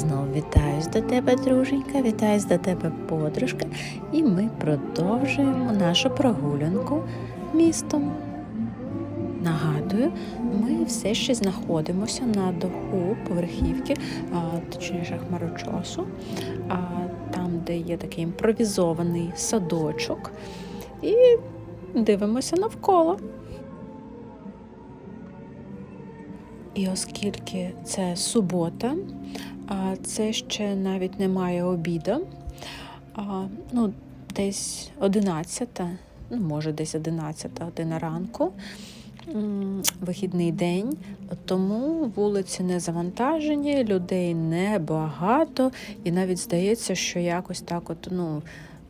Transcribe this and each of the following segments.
Знов вітаюсь до тебе, друженька, вітаюсь до тебе, подружка, і ми продовжуємо нашу прогулянку містом. Нагадую, ми все ще знаходимося на даху поверхівки, а, точніше хмарочосу, а, там, де є такий імпровізований садочок, і дивимося навколо. І оскільки це субота, це ще навіть немає обіду, ну, десь 11, ну, може, десь 11 година ранку, вихідний день, тому вулиці не завантажені, людей небагато, і навіть здається, що якось так от, ну,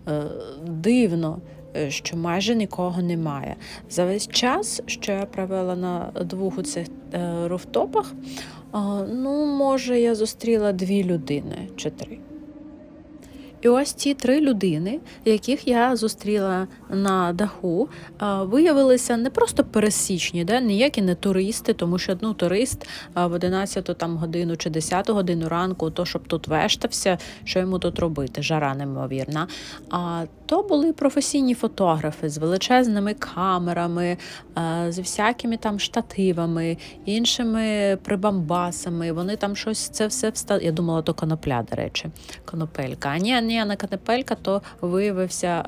е, дивно. е, Що майже нікого немає. За весь час, що я провела на двох у цих е, руфтопах, ну, може, я зустріла дві людини чи три. І ось ці три людини, яких я зустріла на даху, виявилися не просто пересічні, да, ніякі не туристи, тому що ну, турист в 11 там, годину чи 10 годину ранку, то щоб тут вештався, що йому тут робити, жара неймовірна. А то були професійні фотографи з величезними камерами, з всякими там штативами, іншими прибамбасами. Вони там щось це все встали. Я думала, то конопля, до речі, конопелька. А ні, ні, не конопелька, то виявився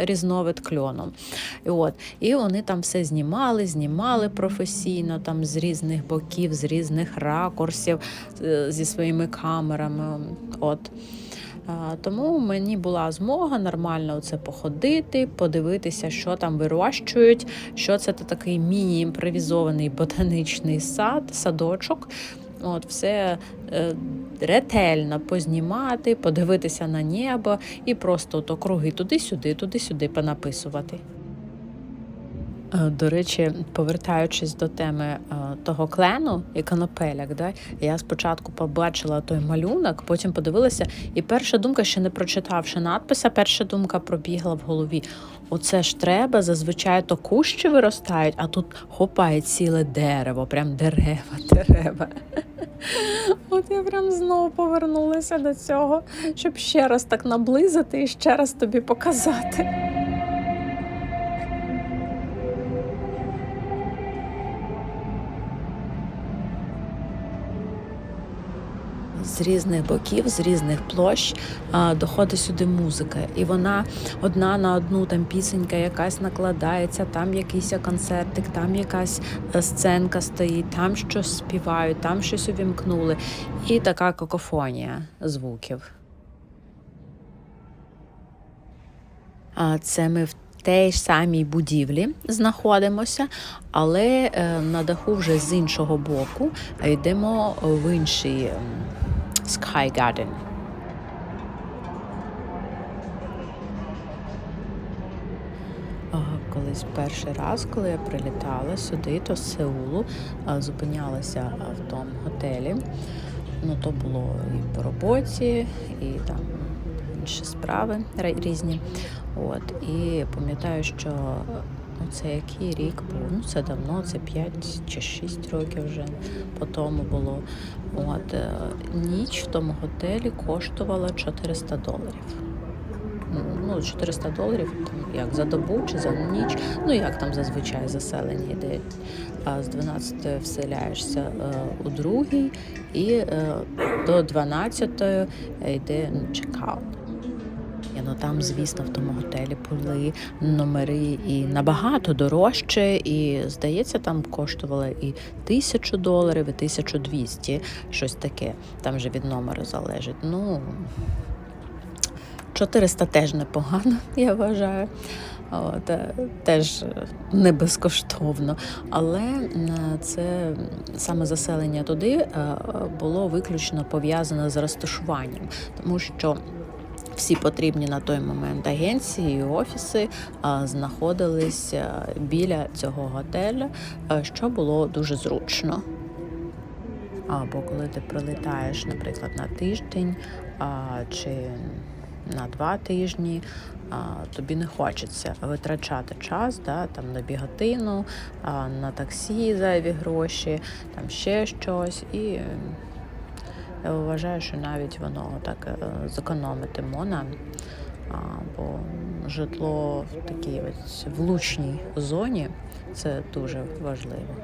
різновид кльону. І, от, і вони там все знімали, знімали професійно, там з різних боків, з різних ракурсів, е, зі своїми камерами. От. Тому мені була змога нормально це походити, подивитися, що там вирощують, що це такий міні-імпровізований ботанічний сад, садочок. От, все е, ретельно познімати, подивитися на небо і просто от округи туди-сюди, туди-сюди понаписувати. Е, До речі, повертаючись до теми е, того клену і конопеляк, да, я спочатку побачила той малюнок, потім подивилася, і перша думка, ще не прочитавши надписа, перша думка пробігла в голові. Оце ж треба, зазвичай то кущі виростають, а тут хопає ціле дерево, прям дерева, дерева. От я прям знову повернулася до цього, щоб ще раз так наблизити і ще раз тобі показати. З різних боків, з різних площ доходить сюди музика, і вона одна на одну там пісенька якась накладається, там якийсь концертик, там якась е, сценка стоїть, там щось співають, там щось увімкнули. І така какофонія звуків. А це ми в тій ж самій будівлі знаходимося, але е, на даху вже з іншого боку е, йдемо в інший ем, Sky Garden. Колись перший раз, коли я прилітала сюди, то з Сеулу зупинялася в тому готелі. Ну, то було і по роботі, і там інші справи різні. От. І пам'ятаю, що ну, це який рік був, ну це давно, це 5 чи 6 років вже по тому було. От, е, ніч в тому готелі коштувала 400 доларів. Ну, 400 доларів там, як за добу чи за ніч. Ну як там зазвичай заселення йде. А з 12 вселяєшся е, у другій і е, до 12 йде ну, чекаут. Ну там, звісно, в тому готелі були номери і набагато дорожче, і здається, там коштувало і тисячу доларів, і 1200, щось таке. Там вже від номеру залежить. Ну 400 теж непогано, я вважаю. От, е, теж не безкоштовно. Але е, це саме заселення туди е, було виключно пов'язане з розташуванням, тому що всі потрібні на той момент агенції і офіси а, знаходились біля цього готелю, що було дуже зручно. Або коли ти прилітаєш, наприклад, на тиждень чи на два тижні, тобі не хочеться витрачати час да, там, на біготину, а, на таксі зайві гроші, там ще щось. І вважаю, що навіть воно так е, зекономити можна, бо житло в такій ось влучній зоні це дуже важливо.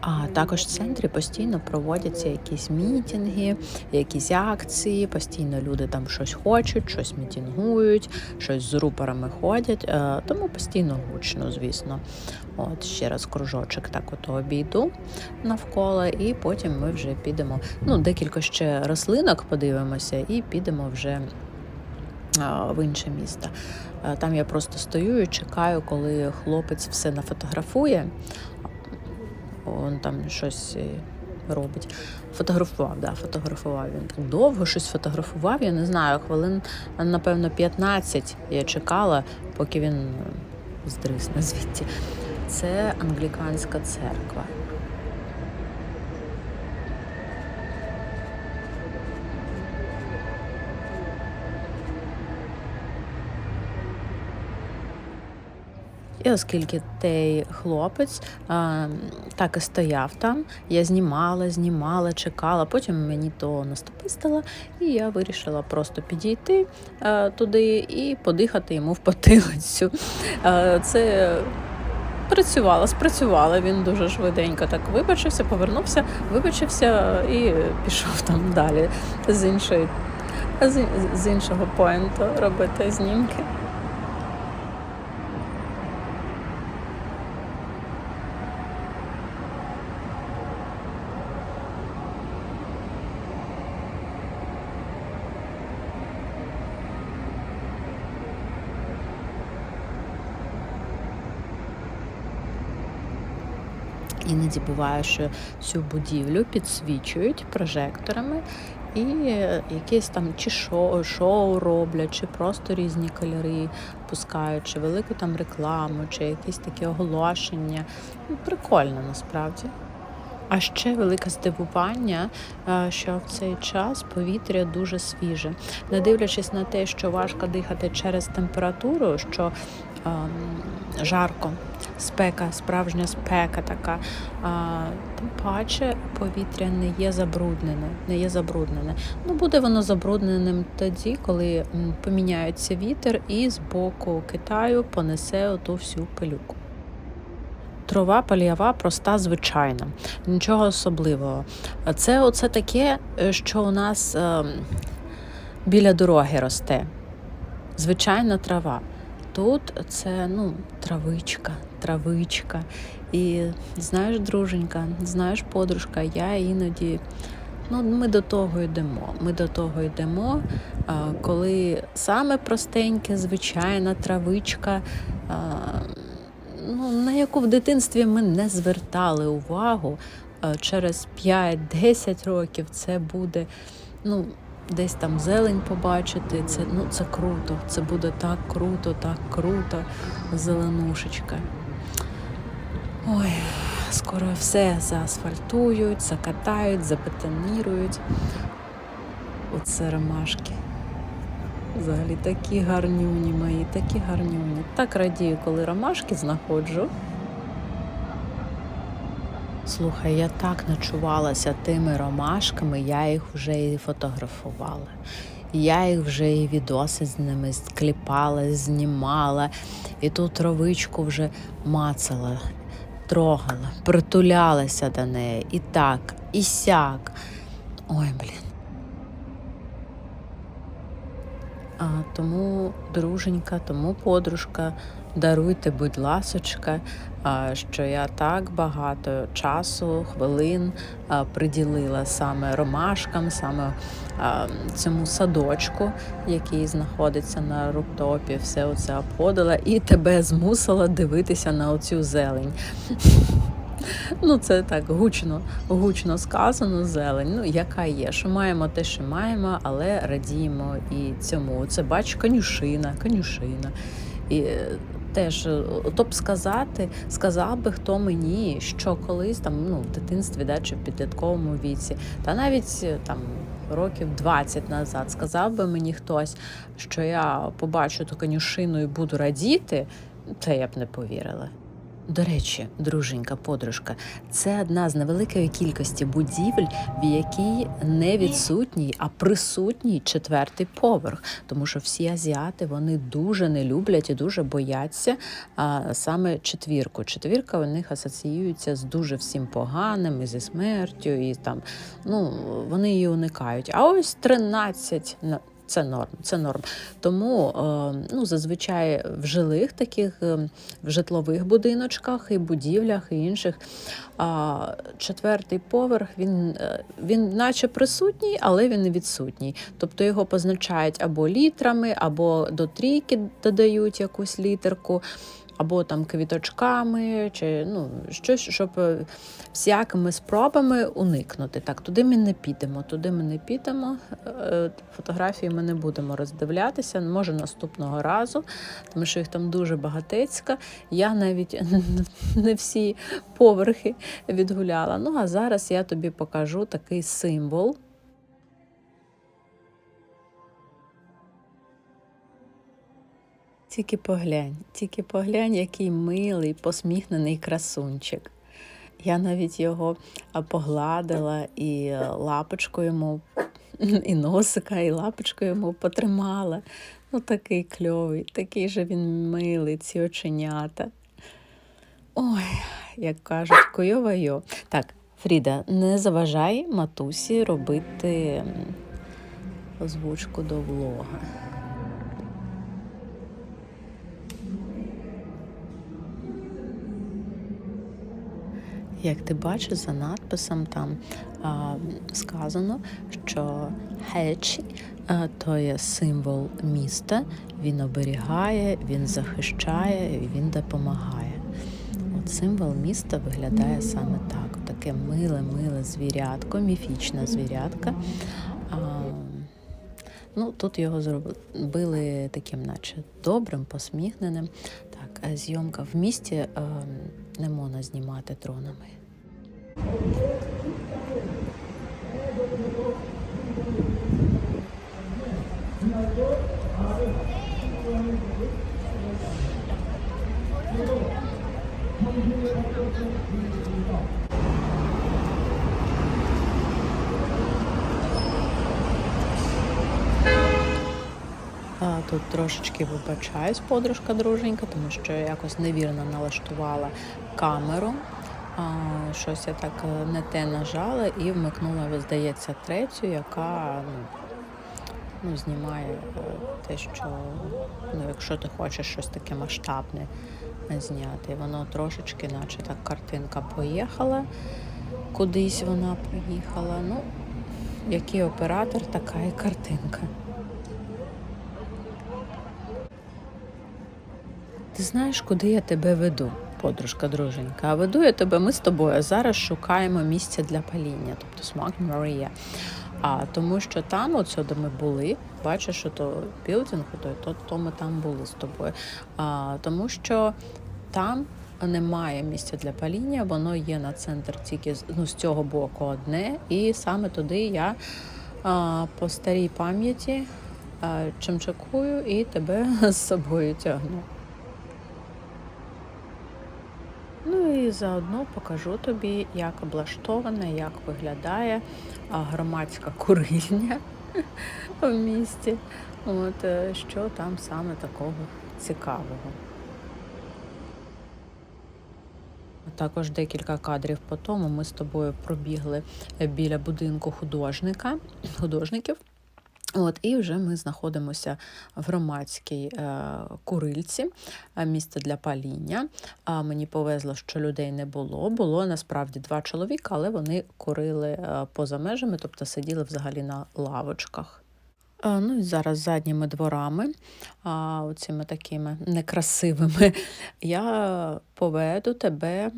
А також в центрі постійно проводяться якісь мітинги, якісь акції. Постійно люди там щось хочуть, щось мітингують, щось з рупорами ходять. Е, Тому постійно гучно, звісно. От ще раз кружочок так от обійду навколо, і потім ми вже підемо. Ну, декілька ще рослинок подивимося, і підемо вже в інше місто. Е, Там я просто стою і чекаю, коли хлопець все нафотографує. Он там щось е, робить. Фотографував, да, фотографував він так довго щось фотографував. Я не знаю, хвилин, напевно, 15 я чекала, поки він е, здрисне звідти. Це англіканська церква. І оскільки той хлопець а, так і стояв там, я знімала, знімала, чекала. Потім мені то настопистило, і я вирішила просто підійти а, туди і подихати йому в потилицю. А, це працювало, спрацювало. Він дуже швиденько так вибачився, повернувся, вибачився і пішов там далі з іншої. З, іншого поінту робити знімки. Іноді буває, що цю будівлю підсвічують прожекторами і е, якесь там чи шоу, шоу роблять, чи просто різні кольори пускають, чи велику там рекламу, чи якісь такі оголошення. Ну, Прикольно насправді. А ще велике здивування, е, що в цей час повітря дуже свіже. Не дивлячись на те, що важко дихати через температуру, що жарко, спека, справжня спека така. Тим паче повітря не є забруднене. Не є забруднене. Ну, буде воно забрудненим тоді, коли поміняється вітер і з боку Китаю понесе оту всю пилюку. Трава пальява проста, звичайна, нічого особливого. Це оце таке, е, що у нас ем, біля дороги росте. Звичайна трава. Тут це ну, травичка, травичка. І знаєш, друженька, знаєш, подружка, я іноді. Ну, ми до того йдемо. Ми до того йдемо, коли саме простеньке, звичайна травичка, ну, на яку в дитинстві ми не звертали увагу, через 5-10 років це буде. ну, Десь там зелень побачити, це ну це круто. Це буде так круто, так круто, зеленушечка. Ой, скоро все заасфальтують, закатають, забетонірують. Оце ромашки. Взагалі такі гарнюні мої, такі гарнюні. Так радію, коли ромашки знаходжу. Слухай, я так начувалася тими ромашками, я їх вже і фотографувала. Я їх вже і відоси з ними кліпала, знімала, і ту травичку вже мацала, трогала, притулялася до неї. І так, і сяк. Ой, блін. А, тому, друженька, тому подружка, даруйте, будь ласочка, що я так багато часу, хвилин приділила саме ромашкам, саме цьому садочку, який знаходиться на руктопі, все оце обходила і тебе змусила дивитися на оцю зелень. Ну, це так гучно, гучно сказано, зелень. Ну, яка є, що маємо те, що маємо, але радіємо і цьому. Це бач, конюшина, конюшина. І теж е, то б сказати, сказав би хто мені, що колись там ну, в дитинстві, да, чи в підлітковому віці, та навіть е, там років 20 назад сказав би мені хтось, що я побачу ту конюшину і буду радіти, це я б не повірила. До речі, друженька, подружка, це одна з невеликої кількості будівель, в якій не відсутній, а присутній четвертий поверх. Тому що всі азіати вони дуже не люблять і дуже бояться а, саме четвірку. Четвірка у них асоціюється з дуже всім поганим, і зі смертю, і там ну вони її уникають. А ось 13 на- це норм, це норм. Тому е, ну, зазвичай в жилих таких е, в житлових будиночках і будівлях і інших. Четвертий поверх він, е, він наче присутній, але він відсутній. Тобто його позначають або літрами, або до трійки додають якусь літерку. Або там квіточками, чи ну щось, щоб е, всякими спробами уникнути. Так, туди ми не підемо, туди ми не підемо. Е, Фотографії ми не будемо роздивлятися, може наступного разу, тому що їх там дуже багатецька. Я навіть не всі поверхи відгуляла. Ну а зараз я тобі покажу такий символ. Тільки поглянь, тільки поглянь, який милий, посміхнений красунчик. Я навіть його погладила і е, лапочку йому, і носика, і лапочку йому потримала. Ну, такий кльовий, такий же він милий, ці оченята. Ой, як кажуть, койова-йо. Так, Фріда, не заважай матусі робити озвучку до влога. Як ти бачиш, за надписом там а, сказано, що Хечі то є символ міста, він оберігає, він захищає, він допомагає. От символ міста виглядає саме так. Таке миле, миле звірятко, міфічна звірятка. А, ну, тут його зробили таким, наче добрим, посміхненим. Так, зйомка в місті е, не можна знімати дронами. Тут трошечки вибачаюсь, подружка друженька, тому що якось невірно налаштувала камеру. А, щось я так е, не те нажала і вмикнула, здається, третю, яка ну, ну, знімає е, те, що ну, якщо ти хочеш щось таке масштабне зняти. Воно трошечки, наче так картинка поїхала, кудись вона поїхала. Ну, який оператор, така і картинка. Ти знаєш, куди я тебе веду, подружка друженька? А веду я тебе, ми з тобою зараз шукаємо місце для паління, тобто смак Марія. А тому що там, от сюди ми були, бачиш, що то білдинг, то, то, то ми там були з тобою. А, тому що там немає місця для паління, воно є на центр тільки ну, з цього боку одне, і саме туди я а, по старій пам'яті чимчакую і тебе з собою тягну. Ну і заодно покажу тобі, як облаштована, як виглядає громадська курильня в місті. От е, що там саме такого цікавого. Також декілька кадрів по тому ми з тобою пробігли е, біля будинку художника, художників. От, і вже ми знаходимося в громадській е, курильці, е, місце для паління. А мені повезло, що людей не було. Було насправді два чоловіка, але вони курили е, поза межами, тобто сиділи взагалі на лавочках. Е, Ну і зараз задніми дворами, а, оцими такими некрасивими, я поведу тебе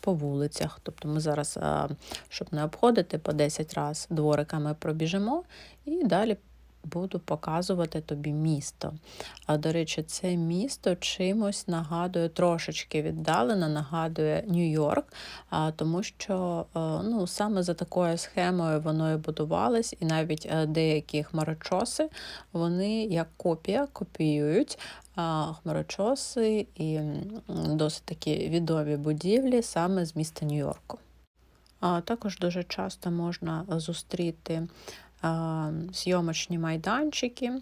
по вулицях. Тобто ми зараз, щоб не обходити по 10 разів, двориками пробіжимо і далі буду показувати тобі місто. А до речі, це місто чимось нагадує трошечки віддалено, нагадує Нью-Йорк, тому що ну, саме за такою схемою воно і будувалось, і навіть е, деякі хмарочоси вони як копія копіюють хмарочоси і досить такі відомі будівлі саме з міста Нью-Йорку. А також дуже часто можна зустріти зйомочні майданчики.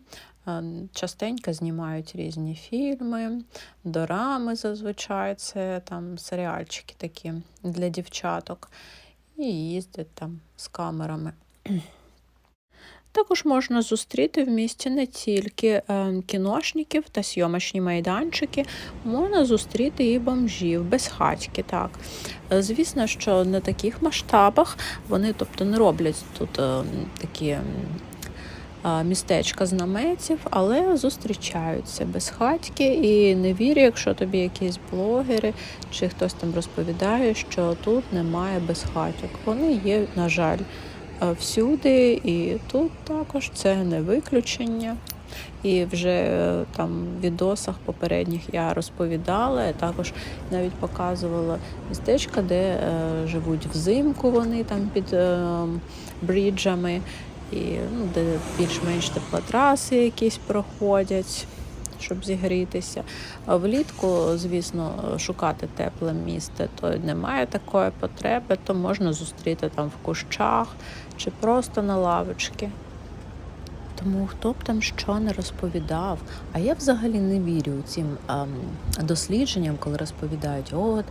Частенько знімають різні фільми, дорами зазвичай це там серіальчики такі для дівчаток, і їздять там з камерами. Також можна зустріти в місті не тільки е, кіношників та зйомочні майданчики, можна зустріти і бомжів, безхатьки. Так. Е, Звісно, що на таких масштабах вони тобто, не роблять тут е, такі містечка з але зустрічаються безхатьки і не вірю, якщо тобі якісь блогери чи хтось там розповідає, що тут немає безхатьок. Вони є, на жаль всюди, і тут також це не виключення. І вже е, там в відосах попередніх я розповідала, я також навіть показувала містечка, де е, живуть взимку вони там під е, бріджами, і ну, де більш-менш теплотраси якісь проходять, щоб зігрітися. Влітку, звісно, шукати тепле місце, то немає такої потреби, то можна зустріти там в кущах чи просто на лавочці. Тому хто б там що не розповідав, а я взагалі не вірю цим ем, дослідженням, коли розповідають, от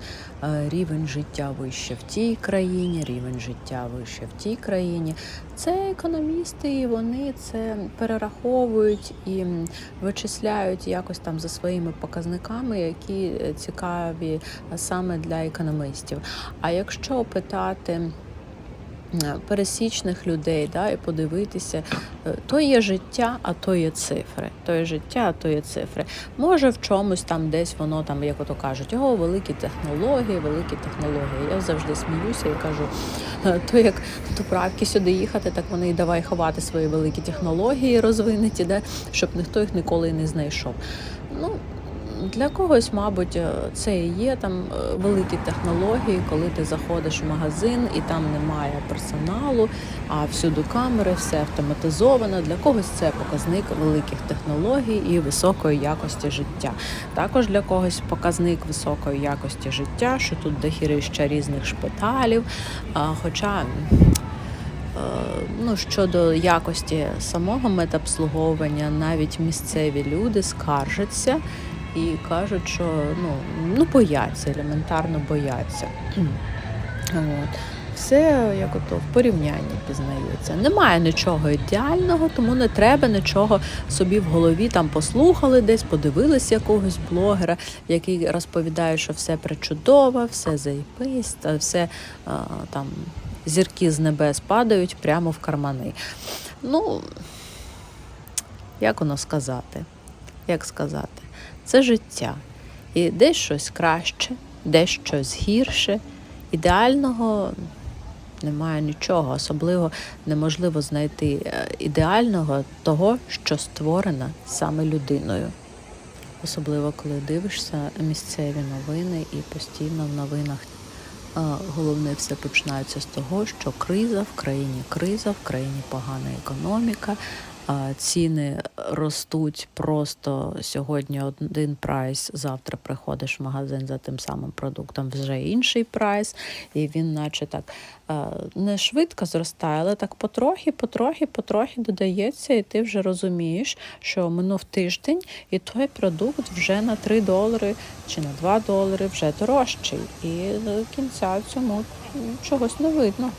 е, рівень життя вище в тій країні, рівень життя вище в тій країні. Це економісти, і вони це перераховують і вичисляють якось там за своїми показниками, які цікаві е, саме для економістів. А якщо питати пересічних людей, да, і подивитися, е, то є життя, а то є цифри. То є життя, а то є цифри. Може, в чомусь там десь воно там, як ото кажуть, о, великі технології, великі технології. Я завжди сміюся і кажу, е, то як до правки сюди їхати, так вони і давай ховати свої великі технології розвинуті, де, щоб ніхто їх ніколи не знайшов. Ну, для когось, мабуть, е, це і є там е, великі технології, коли ти заходиш в магазин і там немає персоналу, а всюди камери, все автоматизовано. Для когось це показник великих технологій і високої якості життя. Також для когось показник високої якості життя, що тут дохірища різних шпиталів. Хоча Е, Ну, щодо якості самого медобслуговування, навіть місцеві люди скаржаться і кажуть, що ну, ну бояться, елементарно бояться. От. Все як ото в порівнянні пізнається. Немає нічого ідеального, тому не треба нічого собі в голові там послухали, десь подивилися якогось блогера, який розповідає, що все причудово, все заєпись, та все а, там зірки з небес падають прямо в кармани. Ну, як воно сказати? Як сказати? Це життя. І десь щось краще, десь щось гірше. Ідеального немає нічого, особливо неможливо знайти е, ідеального того, що створено саме людиною. Особливо, коли дивишся місцеві новини і постійно в новинах головне все починається з того, що криза в країні криза, в країні погана економіка, ціни ростуть просто сьогодні один прайс, завтра приходиш в магазин за тим самим продуктом, вже інший прайс, і він, наче так не швидко зростає, але так потрохи, потрохи, потрохи додається, і ти вже розумієш, що минув тиждень, і той продукт вже на 3 долари чи на 2 долари вже дорожчий. І до кінця цьому чогось не видно.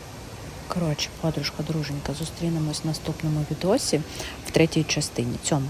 Коротше, подружка, друженька, зустрінемось в наступному відосі в третій частині. Цьому.